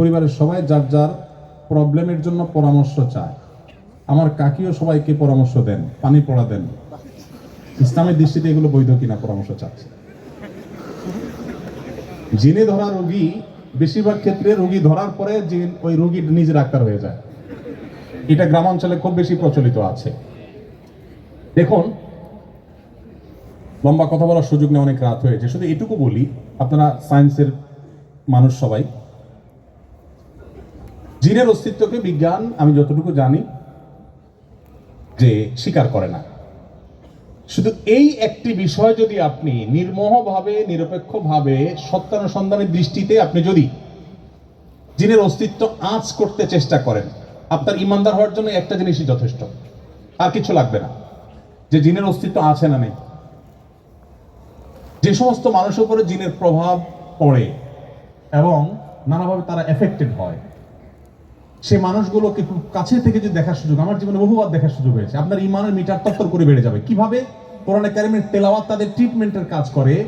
পরিবারের সবাই যার যার প্রবলেমের জন্য পরামর্শ চায়। আমার কাকিও সবাইকে পরামর্শ দেন, পানি পড়া দেন। ইসলামের দৃষ্টিতে এগুলো বৈধ কিনা পরামর্শ চাচ্ছে। জিনে ধরা রোগী, বেশিরভাগ ক্ষেত্রে রোগী ধরার পরে জিন ওই রোগী নিজে ডাক্তার হয়ে যায়। এটা গ্রামাঞ্চলে খুব বেশি প্রচলিত আছে। দেখুন, লম্বা কথা বলার সুযোগ নেই অনেক রাত হয়েছে। শুধু এটুকু বলি, আপনারা সায়েন্সের মানুষ সবাই জিনের অস্তিত্বকে বিজ্ঞান, আমি যতটুকু জানি, যে স্বীকার করে না। শুধু এই একটি বিষয় যদি আপনি নির্মোহভাবে, নিরপেক্ষভাবে, সত্যানুসন্ধানের দৃষ্টিতে আপনি যদি জিনের অস্তিত্ব আঁচ করতে চেষ্টা করেন, আপনার ইমানদার হওয়ার জন্য একটা জিনিসই যথেষ্ট। আর কিছু লাগবে না। যে জিনের অস্তিত্ব আছে না নেই। যে সমস্ত মানুষের উপরে জিনের প্রভাব পড়ে এবং নানাভাবে তারা এফেক্টেড হয়। সে মানুষগুলোকে খুব কাছে থেকে যদি দেখার সুযোগ আমার জীবনে বহুবার দেখার সুযোগ হয়েছে। আপনার ইমানের মিটার তত্তর করে বেড়ে যাবে। কীভাবে? কোরআনে কারিমের তেলাওয়াত তাদের ট্রিটমেন্টের কাজ করে।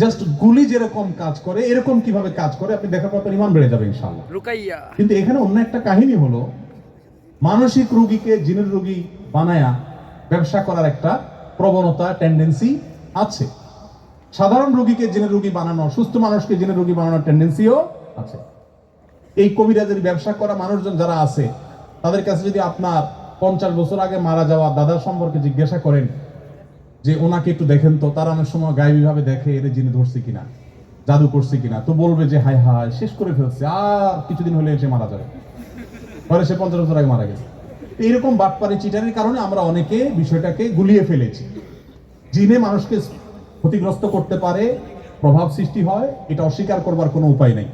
জাস্ট গুলি যেরকম কাজ করে এরকম কীভাবে কাজ করে আপনি দেখার পর আপনার ইমান বেড়ে যাবে ইনশাআল্লাহ। রুকাইয়া। কিন্তু এখানে অন্য একটা কাহিনী হলো মানসিক রোগীকে জিনের রোগী বানায়া ব্যবসা করার একটা প্রবণতা টেন্ডেন্সি আছে। সাধারণ রোগীকে জিনের রোগী বানানো সুস্থ মানুষকে জিনের রোগী বানানোর টেন্ডেন্সিও আছে। এই কবিরাজের ব্যবসা করা মানুষজন যারা আছে, তাদের কাছে যদি আপনার পঞ্চাশ বছর আগে মারা যাওয়া দাদার সম্পর্কে জিজ্ঞাসা করেন যে ওনাকে একটু দেখেন তো, তারা অনেক সময় গায়েবী ভাবে দেখে এর জিনে ধরছে কিনা, জাদু করছে কিনা, তো বলবে যে হায় হায়, শেষ করে ফেলছে, আর কিছুদিন হলে এসে মারা যাবে। পরে সে পঞ্চাশ বছর আগে মারা গেছে। এইরকম বাটপারি চিটারির কারণে আমরা অনেকে বিষয়টাকে গুলিয়ে ফেলেছি। জিনে মানুষকে ক্ষতিগ্রস্ত করতে পারে, প্রভাব সৃষ্টি হয়, এটা অস্বীকার করবার কোনো উপায় নেই।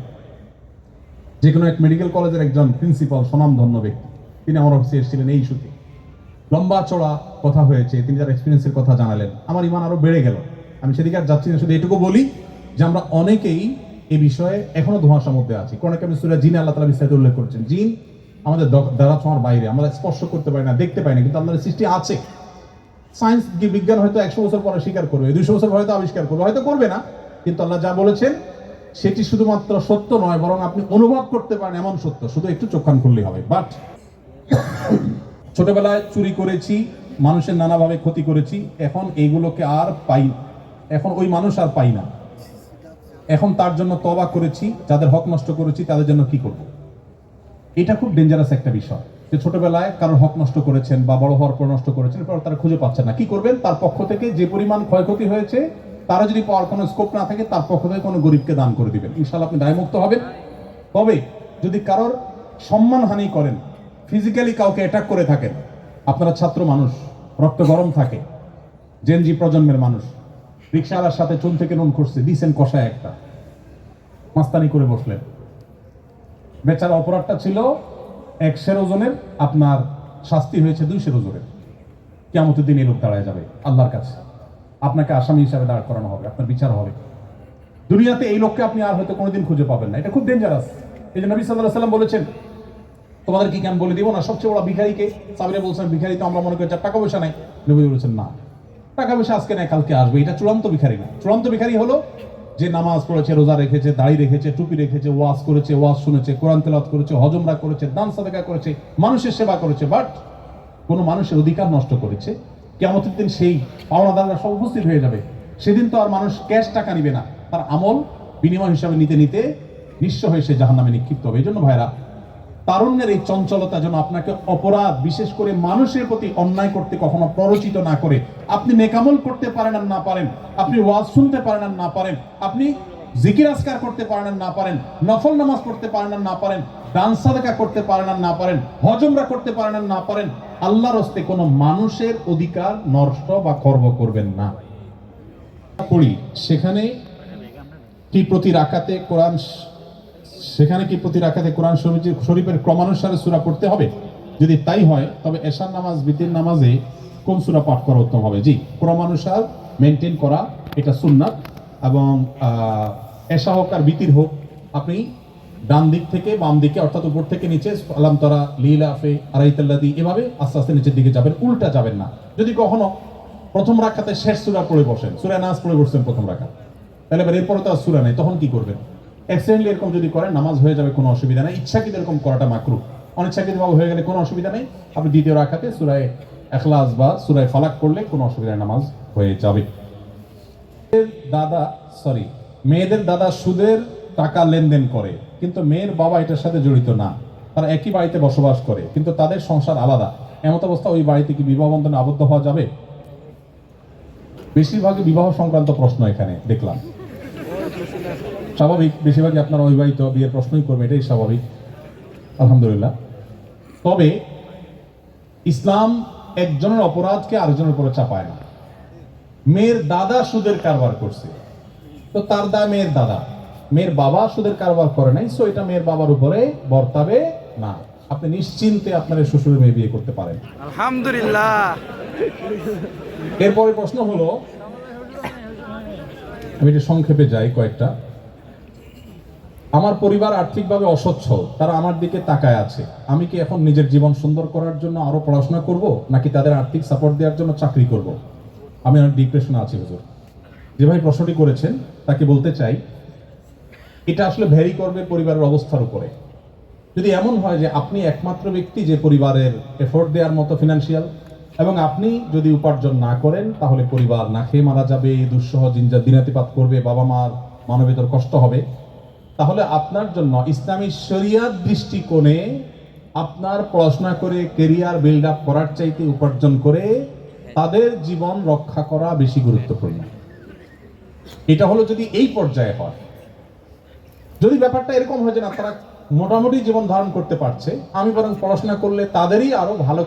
যে কোনো এক মেডিকেল কলেজের একজন প্রিন্সিপাল স্বনামধন্য ব্যক্তি। তিনি আমার অফিসে এসেছিলেন এই ইস্যুতে। লম্বা চড়া কথা হয়েছে, তিনি তার এক্সপিরিয়েন্সের কথা জানালেন। আমার ইমান আরও বেড়ে গেল। আমি সেদিকে আর যাচ্ছি না, শুধু এটুকু বলি যে আমরা অনেকেই এই বিষয়ে এখনও ধোঁয়াশার মধ্যে আছি। কোন আমি সুরা জিন, আল্লাহ তালা বিস্তারিত উল্লেখ করছেন। জিন আমাদের দ্বারা ছোঁয়ার বাইরে, আমরা স্পর্শ করতে পারি না, দেখতে পাই না, কিন্তু আমাদের সৃষ্টি আছে। সায়েন্স বিজ্ঞান হয়তো একশো বছর পরে স্বীকার করবে দুশো বছর হয়তো আবিষ্কার করবে, হয়তো করবে না, কিন্তু আল্লাহ যা বলেছেন সেটি শুধুমাত্র সত্য নয়, বরং আপনি অনুভব করতে পারেন এমন সত্য। শুধু একটু চোখ কান খুললেই হবে। বাট ছোটবেলায় চুরি করেছি, মানুষের নানাভাবে ক্ষতি করেছি, এখন এইগুলোকে আর পাই এখন ওই মানুষ আর পাই না। এখন তার জন্য তবা করেছি, যাদের হক নষ্ট করেছি, তাদের জন্য কি করব? এটা খুব ডেঞ্জারাস একটা বিষয়। যে ছোটবেলায় কারোর হক নষ্ট করেছেন বা বড় হওয়ার পর নষ্ট করেছেন তারা খুঁজে পাচ্ছেন না। কি করবেন? তার পক্ষ থেকে যে পরিমাণ ক্ষয়ক্ষতি হয়েছে তারা যদি পাওয়ার কোনো স্কোপ না থাকে, তার পক্ষ থেকে কোনো গরিবকে দান করে দিবেন। ইনশাল্লাহ আপনি দায়মুক্ত হবেন। তবে যদি কারোর সম্মানহানি করেন ফিজিক্যালি কাউকে অ্যাটাক করে থাকেন, আপনারা ছাত্র মানুষ, রক্ত গরম থাকে জেনজি প্রজন্মের মানুষ, রিক্সাওয়ালার সাথে চুল থেকে নুন করছে দিছেন কষায় একটা, মাস্তানি করে বসলেন। বেচার অপরাধটা ছিল একশের ওজনের, আপনার শাস্তি হয়েছে দুইশের ওজনের। কেমতের দিন লোক দাঁড়ায় যাবে, আল্লাহর কাছে। আপনাকে আসামি হিসাবে দাঁড় করানো হবে, আপনার বিচার হবে। দুনিয়াতে এই লোককে আপনি আর হয়তো কোনোদিন খুঁজে পাবেন না। এটা খুব ডেঞ্জারাস এই যে নবী সাল্লাহ সাল্লাম বলেছেন, তোমাদের কি কেন বলে দিব না? সবচেয়ে বড় ভিখারিকে সাবিরে বলছেন ভিখারি তো আমরা মনে করি টাকা পয়সা নাই। নবী বলেছেন, না। টাকা পয়সা আজকে নাই, কালকে আসবে। এটা চূড়ান্ত ভিখারি না। চূড়ান্ত ভিখারি হলো যে নামাজ পড়েছে, রোজা রেখেছে, দাড়ি রেখেছে, টুপি রেখেছে, ওয়াজ করেছে, ওয়াজ শুনেছে, কোরআন তেলাওয়াত করেছে, হজমরা করেছে, দান সাদেকা করেছে, মানুষের সেবা করেছে, বাট কোনো মানুষের অধিকার নষ্ট করেছে কেমতের দিন সেই পাওনাদাররা সব উপস্থিত হয়ে যাবে। সেদিন তো আর মানুষ ক্যাশ টাকা নিবে না। তার আমল বিনিময় হিসাবে নিতে নিতে নিঃস্ব হয়ে সে জাহান নামে নিক্ষিপ্ত হবে। এই জন্য ভাইরা, তারুণ্যের এই চঞ্চলতা যেন আপনাকে অপরাধ, বিশেষ করে মানুষের প্রতি অন্যায় করতে কখনো প্ররোচিত না করে। আপনি নেকামল করতে পারেন আর না পারেন, আপনি ওয়াজ শুনতে পারেন আর না পারেন, আপনি জিকির আজকার করতে পারেন আর না পারেন, নফল নামাজ পড়তে পারেন আর না পারেন দান সাদাকা করতে পারেন আর না পারেন, হজমরা করতে পারেন আর না পারেন, আল্লাহর হস্তে কোনো মানুষের অধিকার নষ্ট বা খর্ব করবেন না। পড়ি, সেখানে কি প্রতি রাকাতে কোরআন সেখানে কি প্রতি রাখাতে কোরআন শরীফ- শরীফের ক্রমানুসারে সুরা পড়তে হবে? যদি তাই হয়, তবে এশার নামাজ, বিতির নামাজে কোন সুরা পাঠ করা উত্তম হবে? জি, ক্রমানুসার মেনটেন করা, এটা সুন্নাত এবং এশা হোক আর বিতির হোক, আপনি ডান দিক থেকে বাম দিকে, অর্থাৎ উপর থেকে নিচে আলাম তারা লীলাফে আড়াইতাল্লাদি এভাবে আস্তে আস্তে নিচের দিকে যাবেন, উল্টা যাবেন না। যদি কখনো প্রথম রাখাতে শেষ সুরা পড়ে বসেন, সূরা নাচ পড়ে বসছেন প্রথম রাখা তাহলে এবার এরপরে তো আর সুরা নেই, তখন কি করবেন? অ্যাক্সিডেন্টলি এরকম যদি করেন, নামাজ হয়ে যাবে, কোনো অসুবিধা নেই। ইচ্ছাকৃত এরকম করাটা মাকরু। অনিচ্ছাকৃত ভাবে হয়ে গেলে কোনো অসুবিধা নেই। আপনি দ্বিতীয় রাখাতে সুরায় এখলাস বা সুরায় ফালাক করলে কোনো অসুবিধা নামাজ হয়ে যাবে। দাদা সরি মেয়েদের দাদা সুদের টাকা লেনদেন করে, কিন্তু মেয়ের বাবা এটার সাথে জড়িত না। তারা একই বাড়িতে বসবাস করে, কিন্তু তাদের সংসার আলাদা। এমত অবস্থা ওই বাড়িতে কি বিবাহ বন্ধনে আবদ্ধ হওয়া যাবে? বেশিরভাগই বিবাহ সংক্রান্ত প্রশ্ন এখানে, দেখলাম। স্বাভাবিক, বেশিরভাগই আপনারা অবিবাহিত বিয়ের প্রশ্নই করবে এটাই স্বাভাবিক। আলহামদুলিল্লাহ। তবে ইসলাম একজনের অপরাধকে আরেকজনের উপরে চাপায় না। মেয়ের দাদা সুদের কারবার করছে। তো তার দা মেয়ের দাদা। মেয়ের বাবা সুদের কারবার করে নাই সো এটা মেয়ের বাবার উপরে বর্তাবে না। আপনি নিশ্চিন্তে আপনার এই শ্বশুরের মেয়ে বিয়ে করতে পারেন। আলহামদুলিল্লাহ। এরপরে প্রশ্ন হলো আমি এটা সংক্ষেপে যাই কয়েকটা। আমার পরিবার আর্থিকভাবে অসচ্ছল তারা আমার দিকে তাকায় আছে। আমি কি এখন নিজের জীবন সুন্দর করার জন্য আরও পড়াশোনা করব নাকি তাদের আর্থিক সাপোর্ট দেওয়ার জন্য চাকরি করব? আমি অনেক ডিপ্রেশনে আছি হুজুর। যে ভাই প্রশ্নটি করেছেন তাকে বলতে চাই এটা আসলে ভ্যারি করবে পরিবারের অবস্থার উপরে। যদি এমন হয় যে আপনি একমাত্র ব্যক্তি যে পরিবারের এফোর্ট দেওয়ার মতো ফিনান্সিয়াল এবং আপনি যদি উপার্জন না করেন, তাহলে পরিবার না খেয়ে মারা যাবে, দুঃসহ জিনজা দিনাতিপাত করবে বাবা মার মানবেতর কষ্ট হবে, তাহলে আপনার জন্য ইসলামী শরিয়ার দৃষ্টিকোণে আপনার পড়াশোনা করে কেরিয়ার বিল্ড আপ করার চাইতে উপার্জন করে, তাদের জীবন রক্ষা করা বেশি গুরুত্বপূর্ণ। এটা হলো যদি এই পর্যায়ে হয়। যদি ব্যাপারটা এরকম হয় যে না, তারা মোটামুটি জীবন ধারণ করতে পারছে, আমি বরং পড়াশোনা করলে তাদেরই আরও ভালো